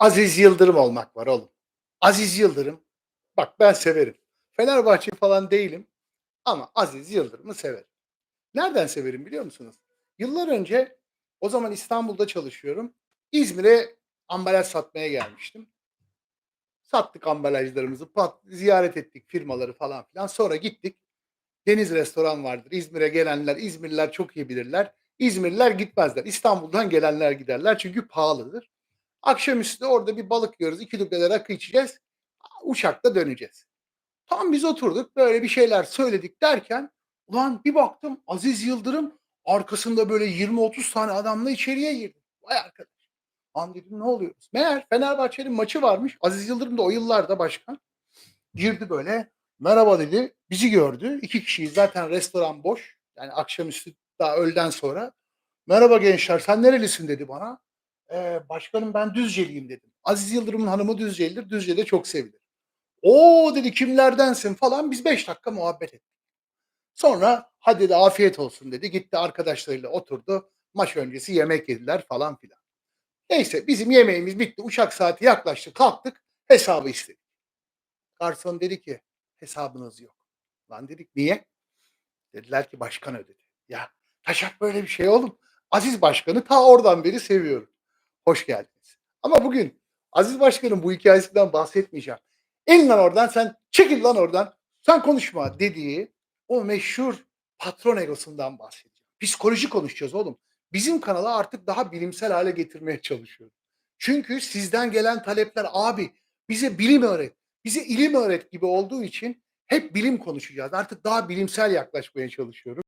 Aziz Yıldırım olmak var oğlum. Aziz Yıldırım, bak ben severim. Fenerbahçe falan değilim ama Aziz Yıldırım'ı severim. Nereden severim biliyor musunuz? Yıllar önce, o zaman İstanbul'da çalışıyorum. İzmir'e ambalaj satmaya gelmiştim. Sattık ambalajlarımızı, pat, ziyaret ettik firmaları falan filan. Sonra gittik. Deniz Restoran vardır. İzmir'e gelenler, İzmirliler çok iyi bilirler. İzmirliler gitmezler. İstanbul'dan gelenler giderler çünkü pahalıdır. Akşamüstü orada bir balık yiyoruz. iki duble rakı içeceğiz. Uçakta döneceğiz. Tam biz oturduk böyle bir şeyler söyledik derken ulan bir baktım Aziz Yıldırım arkasında böyle 20-30 tane adamla içeriye girdi. Vay arkadaş. Lan dedim ne oluyoruz? Meğer Fenerbahçe'nin maçı varmış. Aziz Yıldırım da o yıllarda başkan. Girdi böyle merhaba dedi. Bizi gördü. İki kişiyiz zaten restoran boş. Yani akşamüstü daha öğleden sonra. Merhaba gençler sen nerelisin dedi bana. Ee, başkanım ben Düzceliyim dedim. Aziz Yıldırım'ın hanımı Düzcelidir. Düzce'de çok sevilir. O dedi kimlerdensin falan biz 5 dakika muhabbet ettik. Sonra hadi de afiyet olsun dedi. Gitti arkadaşlarıyla oturdu. Maç öncesi yemek yediler falan filan. Neyse bizim yemeğimiz bitti. Uçak saati yaklaştı. Kalktık. Hesabı istedik. Garson dedi ki hesabınız yok. Lan dedik niye? Dediler ki başkan ödedi. Ya taşak böyle bir şey oğlum. Aziz Başkan'ı ta oradan beri seviyorum. Hoş geldiniz. Ama bugün Aziz Başkan'ın bu hikayesinden bahsetmeyeceğim. İn lan oradan sen çekil lan oradan. Sen konuşma dediği o meşhur patron egosundan bahsedeceğim. Psikoloji konuşacağız oğlum. Bizim kanala artık daha bilimsel hale getirmeye çalışıyorum. Çünkü sizden gelen talepler abi bize bilim öğret, bize ilim öğret gibi olduğu için hep bilim konuşacağız. Artık daha bilimsel yaklaşmaya çalışıyorum.